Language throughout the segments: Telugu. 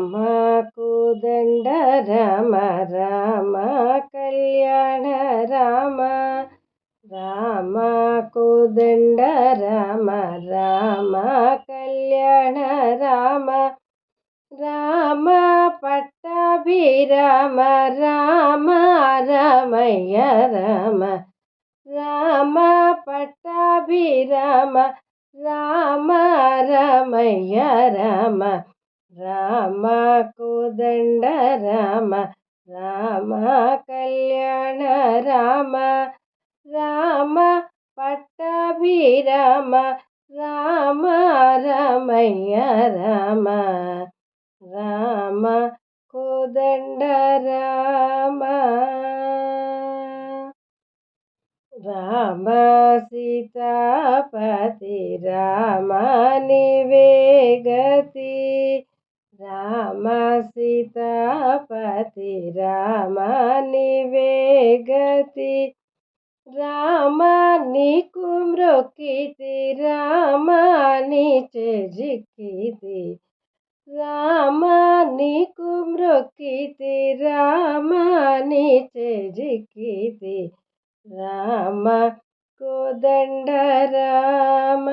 రామ కోదండ రామ రామ కళ్యాణ రామ. రామ కోదండ రామ రామ కళ్యాణ రామ. రామ పట్టాభిరామ రామ రామయ్య రామ. రామ పట్టాభిరామ రామ రామయ్య రామ. రామ కోదండ రామ రామ కళ్యాణ రామ రామ పట్టాభిరామ రామ రామయ్య రామ రామ కోదండ రామ. రామ సీతాపతి రామ నివేగతి రామ సీతాపతి రామ నివే గతి రామ నీకు మ్రొక్కితి రామ నీచే జిక్కితి రామ నీకు మ్రొక్కితి రామ నీచే జిక్కితి రామ కోదండ రామ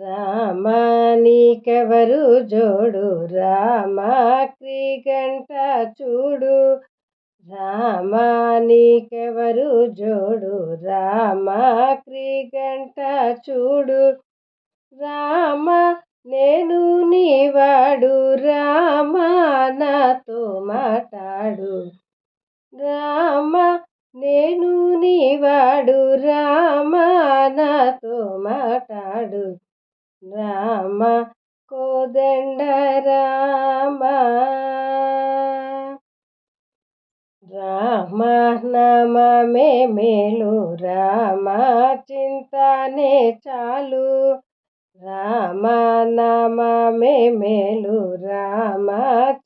రామానికెవరు జోడు? రామా క్రీగంట చూడు. రామానికెవరు జోడు? రామా క్రీగంట చూడు. రామ నేను నీవాడు. రామ నాతో మాట్లాడు రామ నేను నీవాడు. రామ నాతో మాట్లాడు రామ కోదండ రామ. రామ నామే మేలు రామ చింతనే చాలు. రామ నామే మేలు రామ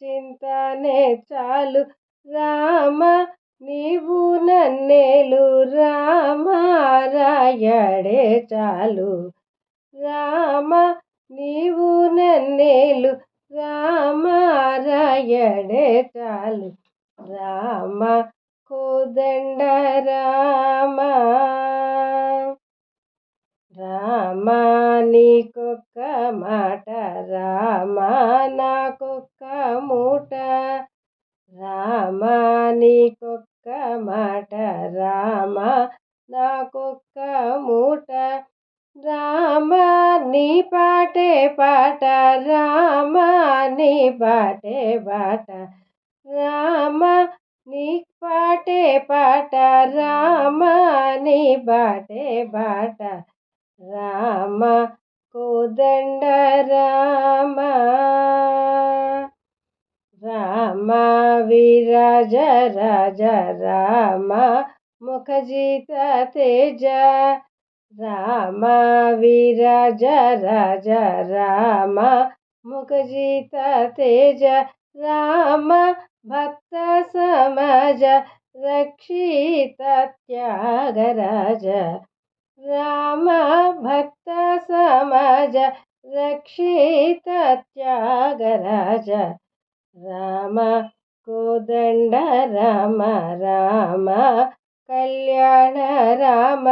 చింతనే చాలు. రామ నీవు నన్నేలు రామ రాయడే చాలు. రామ నీవు నన్నేలు రామ చాలు రామ కోదండ రామ. రామ నీకొక్క మాట రామ నాకొక్క మూట. రామ నీకొక్క మాట రామ నాకొక్క మూట. రా నీ పాటే పాట రామ నీ పాటే పాట రామ నీ పాటే పాట రామ నీ బాటే బాట రామ కోదండ రామ రామ విరాజ రాజ రామ ముఖజిత తేజ రామ విరజ రజ రామ ముఖజిత తేజ రామ భక్త సమజ రక్షిత త్యాగరాజ రామ భక్త సమజ రక్షిత త్యాగరాజ రామ కోదండ రామ రామ కళ్యాణ రామ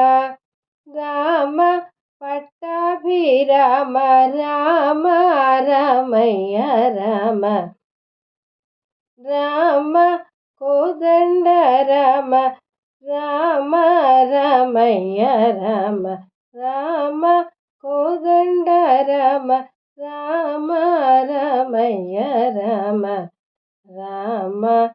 రామ రామ రామయ్య రామ. రామ కోదండ రామ. రామ రామయ్య రామ. రామ కోదండ రామ. రామ రామయ్య రామ. రామ